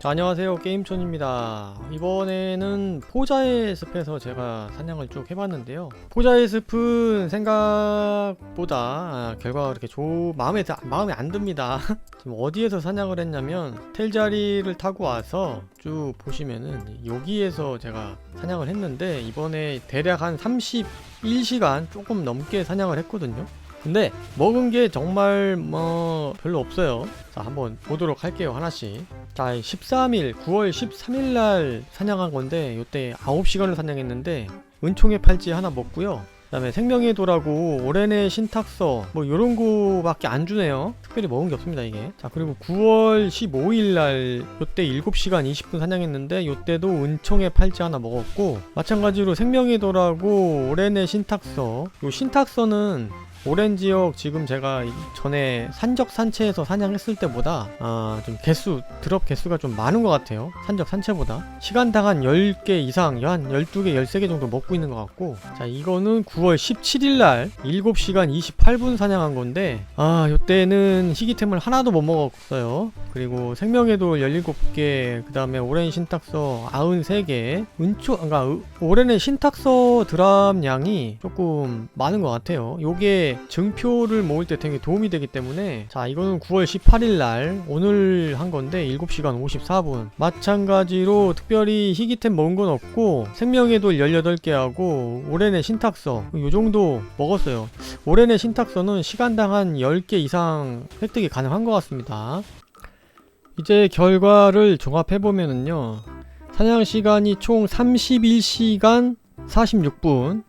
자, 안녕하세요. 게임촌입니다. 이번에는 포자의 숲에서 제가 사냥을 쭉 해봤는데요. 포자의 숲은 생각보다 아, 결과가 그렇게 좋 마음에 드- 마음에 안 듭니다. 지금 어디에서 사냥을 했냐면 텔자리를 타고 와서 쭉 보시면은 여기에서 제가 사냥을 했는데 이번에 대략 한 31시간 조금 넘게 사냥을 했거든요 근데 먹은 게 정말 뭐 별로 없어요. 자 한번 보도록 할게요 하나씩. 자 13일 9월 13일 날 사냥한 건데 요때 9시간을 사냥했는데 은총의 팔찌 하나 먹고요. 그 다음에 생명의 도라고 오렌의 신탁서 뭐 요런 거밖에 안 주네요 특별히 먹은 게 없습니다 이게. 자 그리고 9월 15일 날 요때 7시간 20분 사냥했는데 요때도 은총의 팔찌 하나 먹었고 마찬가지로 생명의 도라고 오렌의 신탁서. 요 신탁서는 오렌 지역 지금 제가 이- 전에 산적 산채에서 사냥했을 때보다 아, 좀 개수 드롭 개수가 좀 많은 것 같아요. 산적 산채보다. 시간당 한 10개 이상 한 12개 13개 정도 먹고 있는 것 같고. 자 이거는 9월 17일 날 7시간 28분 사냥한 건데 아 요때는 희귀템을 하나도 못 먹었어요. 그리고 생명의 돌 17개 그 다음에 오렌 신탁서 93개 은초 그러니까 으- 오렌의 신탁서 드랍 양이 조금 많은 것 같아요. 요게 증표를 모을 때 되게 도움이 되기 때문에 자 이거는 9월 18일 날 오늘 한 건데 7시간 54분. 마찬가지로 특별히 희귀템 먹은 건 없고 생명의 돌 18개 하고 오렌의 신탁서 요 정도 먹었어요. 오렌의 신탁서는 시간당 한 10개 이상 획득이 가능한 것 같습니다 이제 결과를 종합해보면은요 사냥 시간이 총 31시간 46분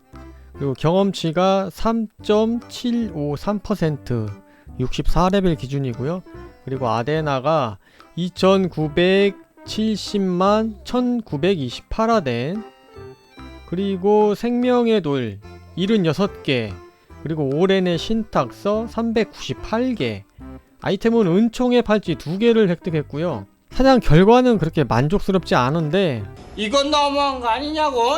그리고 경험치가 3.753% 64레벨 기준이고요. 그리고 아데나가 2970만 1928아덴 그리고 생명의 돌 76개 그리고 오렌의 신탁서 398개 아이템은 은총의 팔찌 2개를 획득했고요. 사냥 결과는 그렇게 만족스럽지 않은데 이건 너무한 거 아니냐고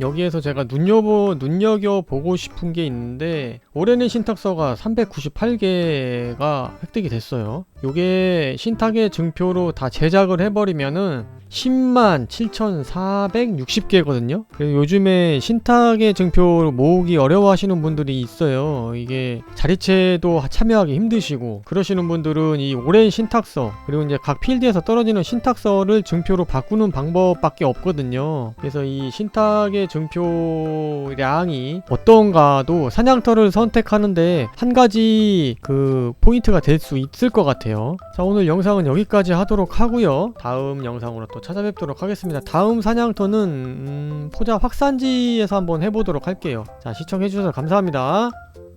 여기에서 제가 눈여보 눈여겨 보고 싶은 게 있는데 올해는 신탁서가 398개가 획득이 됐어요. 요게 신탁의 증표로 다 제작을 해버리면은 10만 7,460개거든요. 그래서 요즘에 신탁의 증표를 모으기 어려워하시는 분들이 있어요. 이게 자리체도 참여하기 힘드시고 그러시는 분들은 이 오랜 신탁서 그리고 이제 각 필드에서 떨어지는 신탁서를 증표로 바꾸는 방법밖에 없거든요. 그래서 이 신탁의 증표량이 어떤가도 사냥터를 선택하는데 한 가지 그 포인트가 될 수 있을 것 같아요. 자 오늘 영상은 여기까지 하도록 하고요. 다음 영상으로 또 찾아뵙도록 하겠습니다. 다음 사냥터는 음, 포자 확산지에서 한번 해보도록 할게요. 자 시청해주셔서 감사합니다.